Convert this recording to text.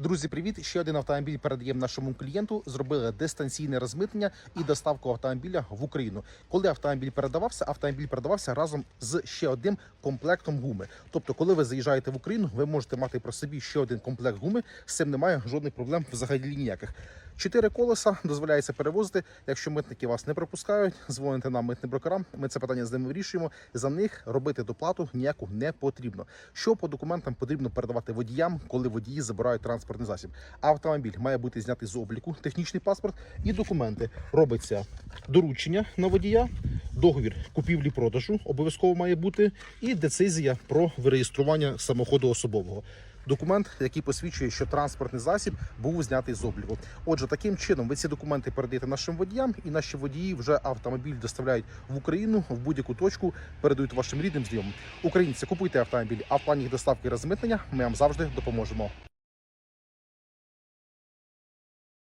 Друзі, привіт! Ще один автомобіль передаємо нашому клієнту. Зробили дистанційне розмитнення і доставку автомобіля в Україну. Коли автомобіль передавався, автомобіль передавався разом з ще одним комплектом гуми. Тобто, коли ви заїжджаєте в Україну, ви можете мати про собі ще один комплект гуми. З цим немає жодних проблем взагалі ніяких. Чотири колеса дозволяється перевозити. Якщо митники вас не пропускають, дзвоните нам митним брокерам. Ми це питання з ними вирішуємо. За них робити доплату ніяку не потрібно. Що по документам потрібно передавати водіям, коли водії забирають транспортний засіб? Автомобіль має бути знятий з обліку, технічний паспорт і документи. Робиться доручення на водія, договір купівлі-продажу обов'язково має бути, і децизія про виреєстрування самоходу особового. Документ, який посвідчує, що транспортний засіб був знятий з обліку. Отже, таким чином ви ці документи передаєте нашим водіям, і наші водії вже автомобіль доставляють в Україну в будь-яку точку, передають вашим рідним знайомим. Українці, купуйте автомобіль, а в плані їх доставки і розмитнення ми вам завжди допоможемо.